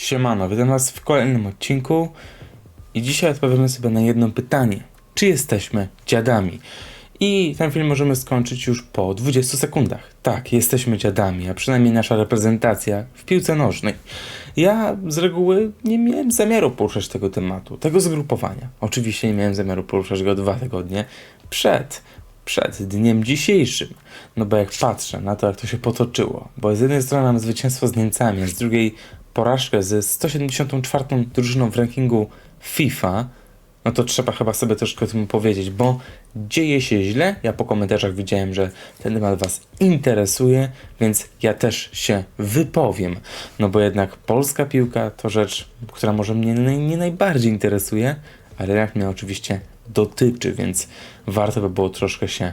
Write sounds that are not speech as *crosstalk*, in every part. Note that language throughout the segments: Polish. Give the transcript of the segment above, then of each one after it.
Siemano, witam was w kolejnym odcinku i dzisiaj odpowiemy sobie na jedno pytanie. Czy jesteśmy dziadami? I ten film możemy skończyć już po 20 sekundach. Tak, jesteśmy dziadami, a przynajmniej nasza reprezentacja w piłce nożnej. Ja z reguły nie miałem zamiaru poruszać tego tematu, tego zgrupowania. Oczywiście nie miałem zamiaru poruszać go dwa tygodnie przed, przed dniem dzisiejszym. No bo jak patrzę na to, jak to się potoczyło, bo z jednej strony mamy zwycięstwo z Niemcami, a z drugiej porażkę ze 174 drużyną w rankingu FIFA, no to trzeba chyba sobie troszkę o tym powiedzieć, bo dzieje się źle. Ja po komentarzach widziałem, że ten temat Was interesuje, więc ja też się wypowiem. No bo jednak polska piłka to rzecz, która może mnie nie najbardziej interesuje, ale jak mnie oczywiście dotyczy, więc warto by było troszkę się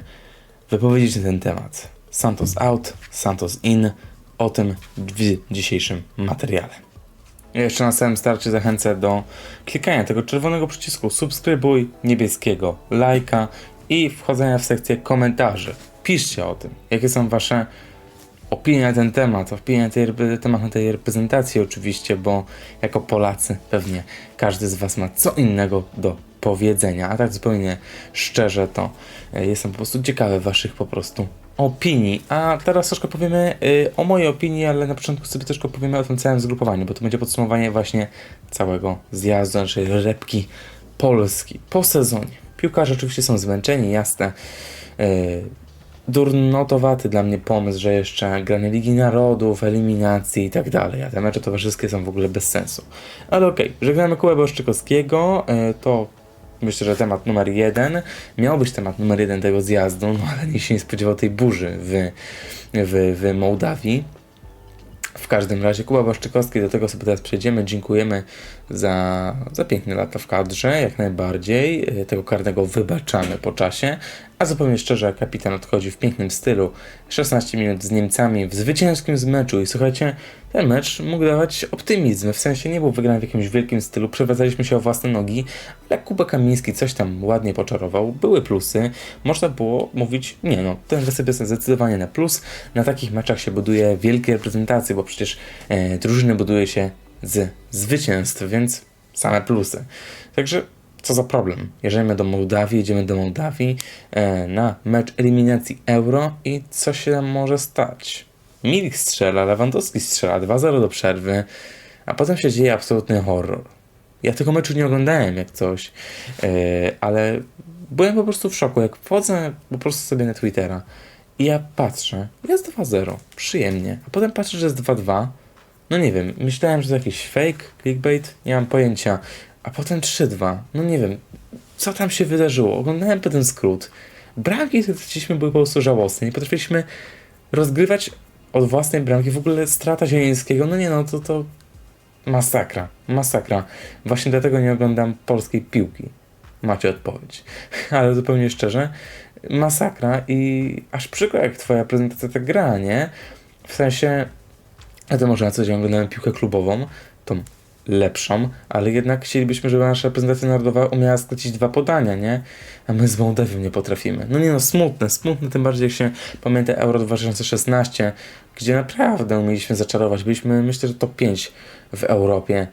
wypowiedzieć na ten temat. Santos out, Santos in. O tym w dzisiejszym materiale. Jeszcze na samym starcie zachęcę do klikania tego czerwonego przycisku subskrybuj, niebieskiego lajka i wchodzenia w sekcję komentarzy. Piszcie o tym, jakie są wasze opinie na ten temat, opinie na tej, temat tej reprezentacji oczywiście, bo jako Polacy pewnie każdy z was ma co innego do powiedzenia, a tak zupełnie szczerze to e, jestem po prostu ciekawy waszych po prostu opinii. A teraz troszkę powiemy y, o mojej opinii, ale na początku sobie troszkę powiemy o tym całym zgrupowaniu, bo to będzie podsumowanie właśnie całego zjazdu, naszej repki Polski po sezonie. Piłkarze oczywiście są zmęczeni, jasne. Y, durnotowaty dla mnie pomysł, że jeszcze granie Ligi Narodów, eliminacji i tak dalej, a te mecze towarzyskie są w ogóle bez sensu. Ale okej, żegnamy Kubę Boszczykowskiego, y, to myślę, że temat numer jeden. Miał być temat numer jeden tego zjazdu, no ale nikt się nie spodziewał tej burzy w, w, w Mołdawii. W każdym razie Kuba Błaszczykowski, do tego sobie teraz przejdziemy. Dziękujemy za, za piękne lata w kadrze, jak najbardziej. Tego karnego wybaczamy po czasie. A zupełnie szczerze, kapitan odchodzi w pięknym stylu. 16 minut z Niemcami w zwycięskim z meczu. I słuchajcie, ten mecz mógł dawać optymizm. W sensie nie był wygrany w jakimś wielkim stylu. Przewracaliśmy się o własne nogi, ale Kuba Kamiński coś tam ładnie poczarował. Były plusy. Można było mówić, nie no, ten reset jest zdecydowanie na plus. Na takich meczach się buduje wielkie reprezentacje, bo przecież e, drużyny buduje się z zwycięstw, więc same plusy. Także co za problem. Jedziemy do Mołdawii, jedziemy do Mołdawii e, na mecz eliminacji Euro i co się tam może stać? Milik strzela, Lewandowski strzela, 2-0 do przerwy, a potem się dzieje absolutny horror. Ja tego meczu nie oglądałem jak coś, e, ale byłem po prostu w szoku, jak wchodzę po prostu sobie na Twittera i ja patrzę, jest 2-0, przyjemnie, a potem patrzę, że jest 2-2, no nie wiem, myślałem, że to jakiś fake, clickbait, nie mam pojęcia. A potem 3-2. No nie wiem, co tam się wydarzyło. Oglądałem potem skrót. Bramki, które traciliśmy, były po prostu żałosne. Nie potrafiliśmy rozgrywać od własnej bramki. W ogóle strata Zielińskiego, no nie no, to to masakra, masakra. Właśnie dlatego nie oglądam polskiej piłki. Macie odpowiedź. *laughs* Ale zupełnie szczerze, masakra i aż przykro, jak twoja prezentacja tak gra, nie? W sensie, a to może na co dzień oglądamy piłkę klubową, tą lepszą, ale jednak chcielibyśmy, żeby nasza reprezentacja narodowa umiała sklecić dwa podania, nie? A my z Mołdawią nie potrafimy. No nie no, smutne, smutne, tym bardziej jak się pamięta Euro 2016, gdzie naprawdę umieliśmy zaczarować. Byliśmy, myślę, że top 5 w Europie,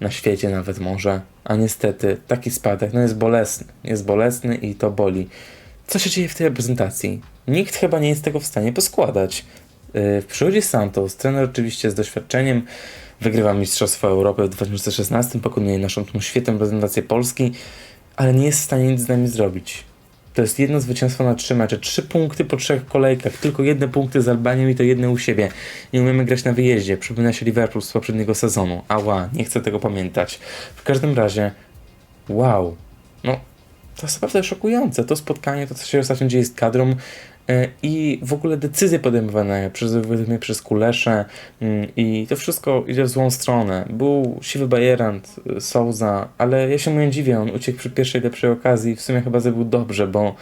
na świecie nawet może, a niestety taki spadek, no jest bolesny, jest bolesny i to boli. Co się dzieje w tej reprezentacji? Nikt chyba nie jest tego w stanie poskładać. Yy, przychodzi Santos, trener oczywiście z doświadczeniem, wygrywa Mistrzostwo Europy w 2016, pokonuje naszą tą świetną reprezentację Polski, ale nie jest w stanie nic z nami zrobić. To jest jedno zwycięstwo na trzy mecze, trzy punkty po trzech kolejkach, tylko jedne punkty z Albanią i to jedne u siebie. Nie umiemy grać na wyjeździe, przypomina się Liverpool z poprzedniego sezonu. Ała, nie chcę tego pamiętać. W każdym razie, wow, no to jest naprawdę szokujące. To spotkanie, to co się ostatnio dzieje z kadrą i w ogóle decyzje podejmowane przez, przez Kulesze mm, i to wszystko idzie w złą stronę. Był siwy bajerant, y, Souza, ale ja się mu dziwię, on uciekł przy pierwszej lepszej okazji w sumie chyba zrobił dobrze, bo,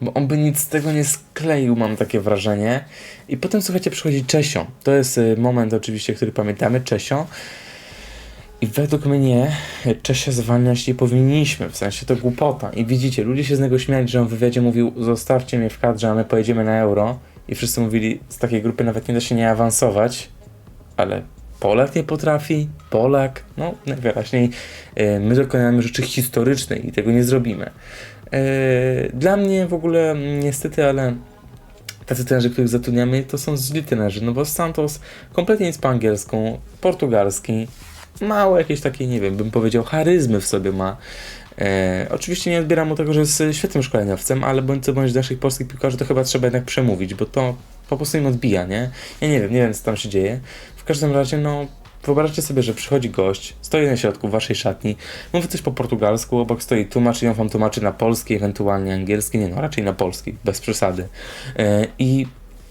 bo on by nic z tego nie skleił, mam takie wrażenie. I potem, słuchajcie, przychodzi Czesio. To jest y, moment oczywiście, który pamiętamy, Czesio. I według mnie Czesia zwalniać nie powinniśmy, w sensie to głupota. I widzicie, ludzie się z niego śmiali, że on w wywiadzie mówił zostawcie mnie w kadrze, a my pojedziemy na euro. I wszyscy mówili, z takiej grupy nawet nie da się nie awansować. Ale Polak nie potrafi, Polak, no najwyraźniej e, my dokonamy rzeczy historycznej i tego nie zrobimy. E, Dla mnie w ogóle niestety, ale tacy trenerzy, których zatrudniamy, to są źli trenerzy, no bo Santos kompletnie nic po angielsku, portugalski, mało jakieś takiej, nie wiem, bym powiedział, charyzmy w sobie ma. E, oczywiście nie odbieram mu tego, że jest świetnym szkoleniowcem, ale bądź co bądź naszych polskich piłkarzy to chyba trzeba jednak przemówić, bo to po prostu im odbija, nie? Ja nie wiem, nie wiem co tam się dzieje. W każdym razie, no, wyobraźcie sobie, że przychodzi gość, stoi na środku waszej szatni, mówi coś po portugalsku, obok stoi tłumacz i on wam tłumaczy na polski, ewentualnie angielski, nie no, raczej na polski, bez przesady. E, I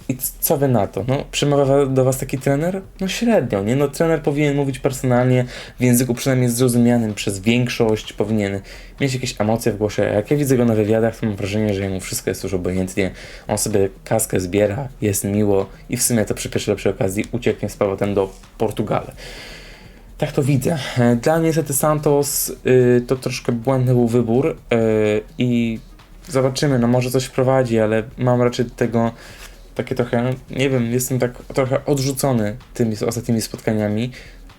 i co wy na to? No, przemawia do was taki trener? No średnio, nie? No trener powinien mówić personalnie, w języku przynajmniej zrozumianym przez większość, powinien mieć jakieś emocje w głosie. Jak ja widzę go na wywiadach, to mam wrażenie, że jemu wszystko jest już obojętnie. On sobie kaskę zbiera, jest miło i w sumie to przy pierwszej lepszej okazji ucieknie z powrotem do Portugalii. Tak to widzę. E, Dla mnie niestety Santos y, to troszkę błędny był wybór y, i zobaczymy, no może coś wprowadzi, ale mam raczej tego takie trochę, nie wiem, jestem tak trochę odrzucony tymi ostatnimi spotkaniami.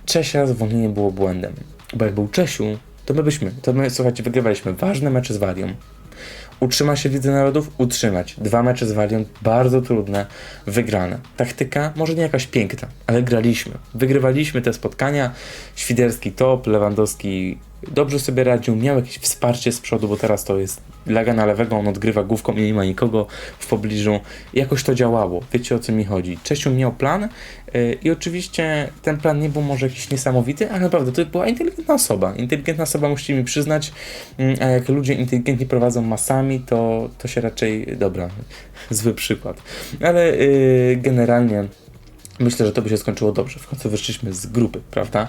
Czesia zwolnienie było błędem. Bo jak był Czesiu, to my byśmy, to my, słuchajcie, wygrywaliśmy ważne mecze z Walią. Utrzyma się Lidze Narodów? Utrzymać. Dwa mecze z Walią, bardzo trudne, wygrane. Taktyka może nie jakaś piękna, ale graliśmy. Wygrywaliśmy te spotkania. Świderski top, Lewandowski dobrze sobie radził, miał jakieś wsparcie z przodu, bo teraz to jest laga na lewego, on odgrywa główką i nie ma nikogo w pobliżu. Jakoś to działało, wiecie o co mi chodzi. Czesiu miał plan yy, i oczywiście ten plan nie był może jakiś niesamowity, ale naprawdę to była inteligentna osoba. Inteligentna osoba, musicie mi przyznać, Mm, a jak ludzie inteligentnie prowadzą masami, to, to się raczej, dobra, *laughs* zły przykład. Ale yy, generalnie myślę, że to by się skończyło dobrze. W końcu wyszliśmy z grupy, prawda?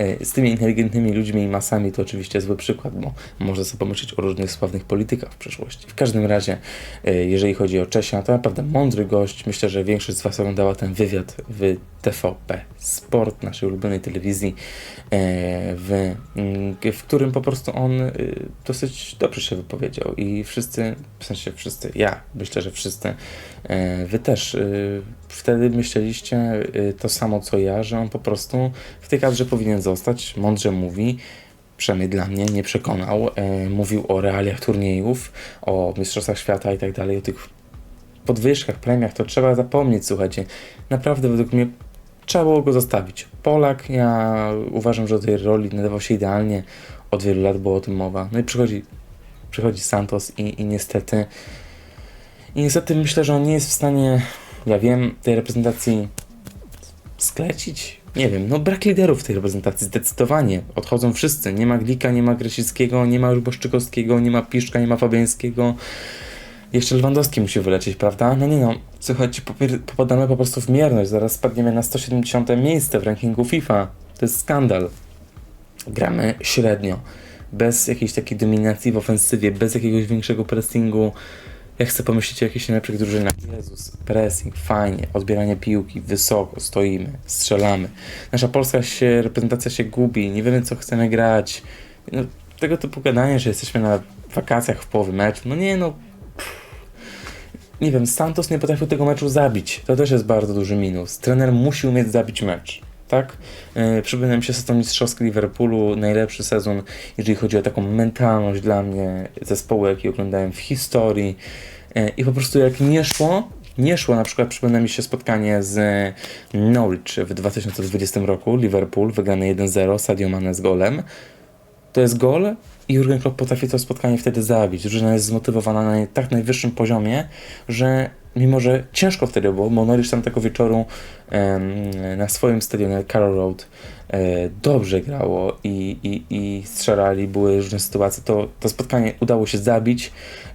Yy, Z tymi inteligentnymi ludźmi i masami to oczywiście zły przykład, bo można sobie pomyśleć o różnych sławnych politykach w przeszłości. W każdym razie, yy, jeżeli chodzi o Czesia, to naprawdę mądry gość. Myślę, że większość z Was oglądała ten wywiad w TVP Sport, naszej ulubionej telewizji, yy, w, mm, w którym po prostu on dosyć dobrze się wypowiedział i wszyscy, w sensie wszyscy, ja myślę, że wszyscy, Wy też wtedy myśleliście yy, to samo co ja, że on po prostu w tej kadrze powinien zostać, mądrze mówi, przynajmniej dla mnie, nie przekonał. E, mówił o realiach turniejów, o Mistrzostwach Świata i tak dalej, o tych podwyżkach, premiach, to trzeba zapomnieć, słuchajcie. Naprawdę według mnie trzeba było go zostawić. Polak, ja uważam, że do tej roli nadawał się idealnie. Od wielu lat było o tym mowa. No i przychodzi, przychodzi Santos i, i niestety i niestety myślę, że on nie jest w stanie, ja wiem, tej reprezentacji sklecić. Nie wiem, no brak liderów w tej reprezentacji, zdecydowanie. Odchodzą wszyscy. Nie ma Glika, nie ma Gresickiego, nie ma już Boszczykowskiego, nie ma Piszka, nie ma Fabiańskiego. Jeszcze Lewandowski musi wylecieć, prawda? No nie no, słuchajcie, popadamy po prostu w mierność. Zaraz spadniemy na 170 miejsce w rankingu FIFA. To jest skandal. Gramy średnio. Bez jakiejś takiej dominacji w ofensywie, bez jakiegoś większego pressingu. Ja chcę pomyśleć o jakichś najlepszych drużynach. Jezus, pressing, fajnie, odbieranie piłki, wysoko, stoimy, strzelamy. Nasza polska się, reprezentacja się gubi, nie wiemy co chcemy grać. No, tego typu gadanie, że jesteśmy na wakacjach w połowie meczu, no nie no, nie wiem, Santos nie potrafił tego meczu zabić. To też jest bardzo duży minus. Trener musi umieć zabić mecz. Tak? Yy, przypomina mi się sezon mistrzowski Liverpoolu, najlepszy sezon, jeżeli chodzi o taką mentalność dla mnie zespołu, jaki oglądałem w historii. Yy, I po prostu jak nie szło, nie szło, na przykład przypomina mi się spotkanie z Norwich w 2020 roku, Liverpool, wygrane 1-0, Sadio Mane z golem. To jest gol i Jurgen Klopp potrafi to spotkanie wtedy zabić. Drużyna jest zmotywowana na tak najwyższym poziomie, że mimo, że ciężko wtedy było, bo Norwich tam tego wieczoru na swoim stadionie Carroll Road e, dobrze grało i, i, i strzelali, były różne sytuacje, to, to spotkanie udało się zabić,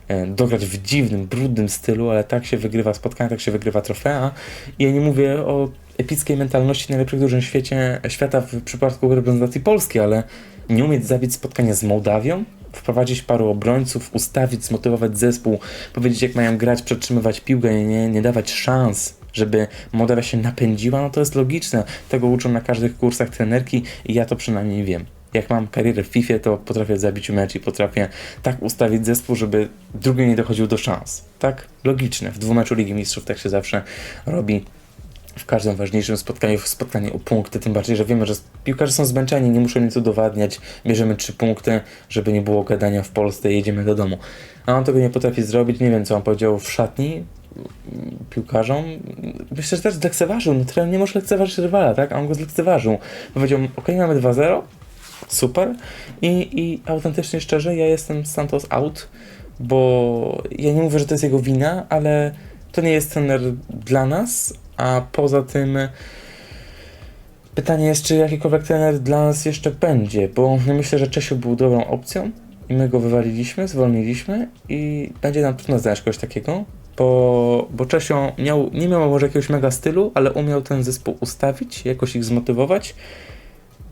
e, dograć w dziwnym, brudnym stylu, ale tak się wygrywa spotkanie, tak się wygrywa trofea. I ja nie mówię o epickiej mentalności najlepszych drużyn świecie, świata w przypadku reprezentacji Polski, ale nie umieć zabić spotkania z Mołdawią, wprowadzić paru obrońców, ustawić, zmotywować zespół, powiedzieć jak mają grać, przetrzymywać piłkę, nie, nie dawać szans, żeby Mołdawia się napędziła, no to jest logiczne. Tego uczą na każdych kursach trenerki i ja to przynajmniej wiem. Jak mam karierę w FIFA, to potrafię zabić mecz i potrafię tak ustawić zespół, żeby drugi nie dochodził do szans. Tak? Logiczne. W dwumeczu Ligi Mistrzów tak się zawsze robi. W każdym ważniejszym spotkaniu, w spotkaniu o punkty, tym bardziej, że wiemy, że piłkarze są zmęczeni, nie muszą nic udowadniać, bierzemy trzy punkty, żeby nie było gadania w Polsce i jedziemy do domu. A on tego nie potrafi zrobić, nie wiem co on powiedział w szatni piłkarzom. Myślę, że też zlekceważył, no trener nie może lekceważyć rywala, tak? A on go zlekceważył. Powiedział, ok, mamy 2-0, super i, i autentycznie szczerze, ja jestem Santos out, bo ja nie mówię, że to jest jego wina, ale to nie jest trener dla nas, a poza tym pytanie jest, czy jakikolwiek trener dla nas jeszcze będzie, bo myślę, że Czesiu był dobrą opcją i my go wywaliliśmy, zwolniliśmy i będzie nam trudno znaleźć kogoś takiego, bo, bo Czesio miał, nie miał może jakiegoś mega stylu, ale umiał ten zespół ustawić, jakoś ich zmotywować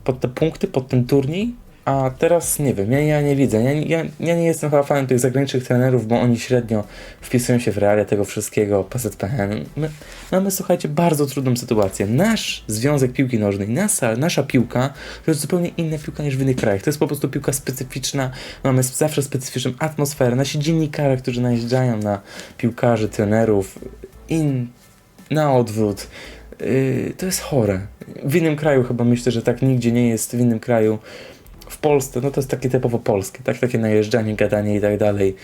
pod te punkty, pod ten turniej, a teraz nie wiem, ja, ja nie widzę. Ja, ja, ja nie jestem chyba fanem tych zagranicznych trenerów, bo oni średnio wpisują się w realia tego wszystkiego, PZPN. My mamy, słuchajcie, bardzo trudną sytuację. Nasz Związek Piłki Nożnej, nasza, nasza piłka to jest zupełnie inna piłka niż w innych krajach. To jest po prostu piłka specyficzna, mamy zawsze specyficzną atmosferę. Nasi dziennikarze, którzy najeżdżają na piłkarzy, trenerów, in, na odwrót. Yy, to jest chore. W innym kraju chyba myślę, że tak nigdzie nie jest w innym kraju. W Polsce, no to jest takie typowo polskie, tak? Takie najeżdżanie, gadanie i tak dalej.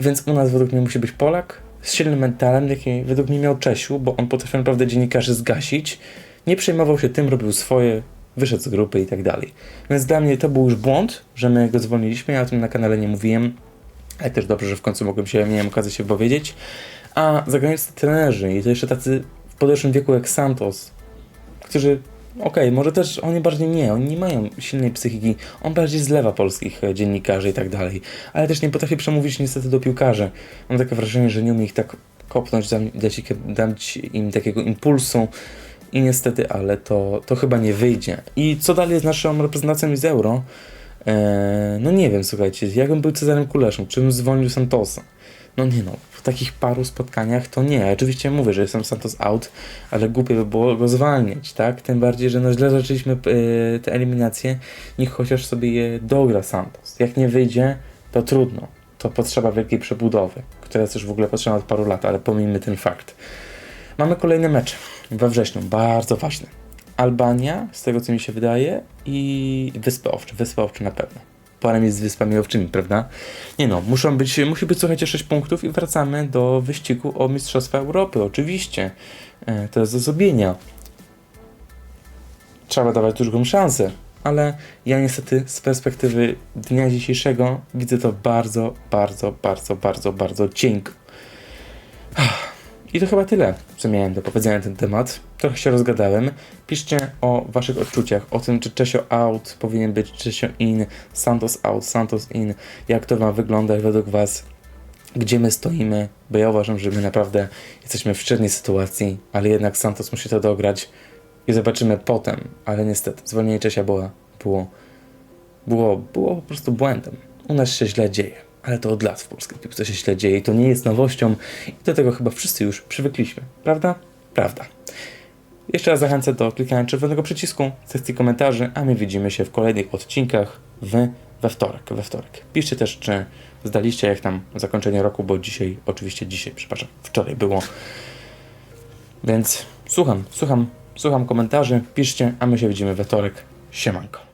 Więc u nas według mnie musi być Polak z silnym mentalem, jaki według mnie miał Czesiu, bo on potrafił naprawdę dziennikarzy zgasić. Nie przejmował się tym, robił swoje, wyszedł z grupy i tak dalej. Więc dla mnie to był już błąd, że my go zwolniliśmy. Ja o tym na kanale nie mówiłem, ale też dobrze, że w końcu mogłem się, miałem okazję się powiedzieć. A zagraniczni trenerzy i to jeszcze tacy w podeszłym wieku jak Santos, którzy Okej, może też oni bardziej nie, oni nie mają silnej psychiki, on bardziej zlewa polskich e, dziennikarzy i tak dalej, ale też nie potrafi przemówić niestety do piłkarzy. Mam takie wrażenie, że nie umie ich tak kopnąć, dać, dać im takiego impulsu i niestety, ale to, to chyba nie wyjdzie. I co dalej z naszą reprezentacją z Euro? Eee, no nie wiem, słuchajcie, jakbym był Cezarem Kuleszą, czy bym zwolnił Santosa? No nie no, w takich paru spotkaniach to nie. Oczywiście mówię, że jestem Santos out, ale głupie by było go zwalniać, tak? Tym bardziej, że no źle zaczęliśmy yy, te eliminacje, niech chociaż sobie je dogra Santos. Jak nie wyjdzie, to trudno. To potrzeba wielkiej przebudowy, która jest już w ogóle potrzebna od paru lat, ale pomijmy ten fakt. Mamy kolejny mecz we wrześniu, bardzo ważny. Albania, z tego co mi się wydaje, i Wyspy Owcze. Wyspy Owcze na pewno. Parę jest z Wyspami Owczymi, prawda? Nie no, muszą być, musi być słuchajcie 6 punktów i wracamy do wyścigu o Mistrzostwa Europy, oczywiście. E, to jest do zrobienia. Trzeba dawać drugą szansę, ale ja niestety z perspektywy dnia dzisiejszego widzę to bardzo, bardzo, bardzo, bardzo, bardzo cienko. I to chyba tyle, co miałem do powiedzenia na ten temat. Trochę się rozgadałem. Piszcie o waszych odczuciach, o tym, czy Czesio out powinien być, Czesio in, Santos out, Santos in, jak to ma wyglądać według was, gdzie my stoimy, bo ja uważam, że my naprawdę jesteśmy w średniej sytuacji, ale jednak Santos musi to dograć i zobaczymy potem, ale niestety zwolnienie Czesia było, było, było, było po prostu błędem. U nas się źle dzieje, ale to od lat w polskiej piłce się źle dzieje i to nie jest nowością i do tego chyba wszyscy już przywykliśmy, prawda? Prawda. Jeszcze raz zachęcę do klikania czerwonego przycisku sekcji komentarzy, a my widzimy się w kolejnych odcinkach w, we wtorek. We wtorek. Piszcie też, czy zdaliście jak tam zakończenie roku, bo dzisiaj, oczywiście dzisiaj, przepraszam, wczoraj było. Więc słucham, słucham, słucham komentarzy, piszcie, a my się widzimy we wtorek. Siemanko.